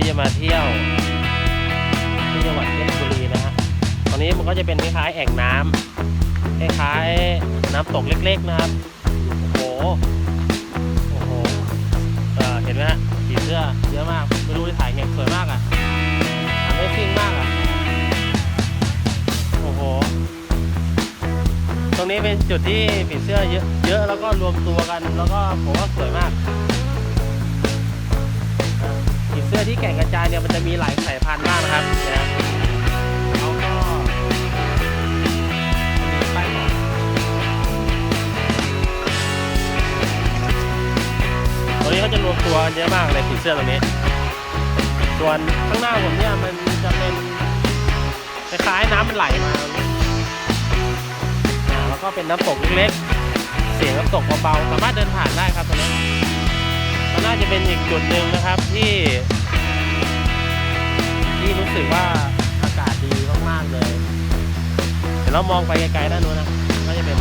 ที่จะมาเที่ยว ที่จังหวัดเพชรบุรีนะฮะตอนนี้มันก็จะเป็นคล้ายๆแอ่งน้ำคล้ายๆน้ำตกเล็ก ๆนะครับ โอ้โหโอ้โหเห็นไหมฮะผีเสื้อเยอะมากไม่รู้จะถ่ายไงสวยมากอะไม่ซิ่งมากอะโอ้โหตรงนี้เป็นจุดที่ผีเสื้อเยอะเยอะแล้วก็รวมตัวกันแล้วก็ผมว่าสวยมาก แก่งกระจายเนี่ยมันจะมีหลายสายพันธุ์มากนะครับนะเขาก็มีป้ายบอกตรงนี้ก็จะรวมตัวเยอะมากเลยผีเสื้อตรงนี้ ส่วนข้างหน้าผมเนี่ยมันจะเป็นคล้ายๆน้ำมันไหลมาตรงนี้อ่าแล้วก็เป็นน้ำตกเล็กๆเสียงน้ำตกเบาๆสามารถเดินผ่านได้ครับตรงนี้มันน่าจะเป็นอีกจุดหนึ่งนะครับที่ ที่รู้สึกว่าอากาศดีมากๆเลย เดี๋ยวเรามองไปไกลๆด้านนู้นนะก็จะเป็น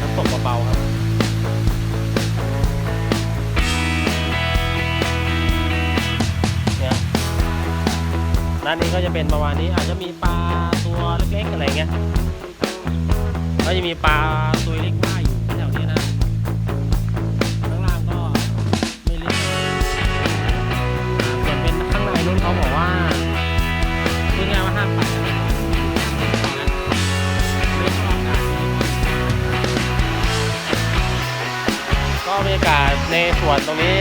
น้ำตกเบาๆครับเนี่ยด้านนี้ก็จะเป็นประมาณนี้อาจจะมีปลาตัวเล็กๆอะไรเงี้ยก็จะมีปลา ก็บรรยากาศในส่วนตรงนี้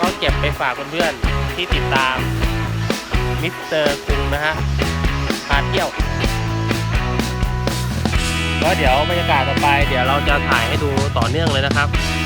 ก็เก็บไปฝากเพื่อนๆที่ติดตามมิสเตอร์คุงนะฮะพาเที่ยวก็เดี๋ยวบรรยากาศต่อไป เดี๋ยวเราจะถ่ายให้ดูต่อเนื่องเลยนะครับ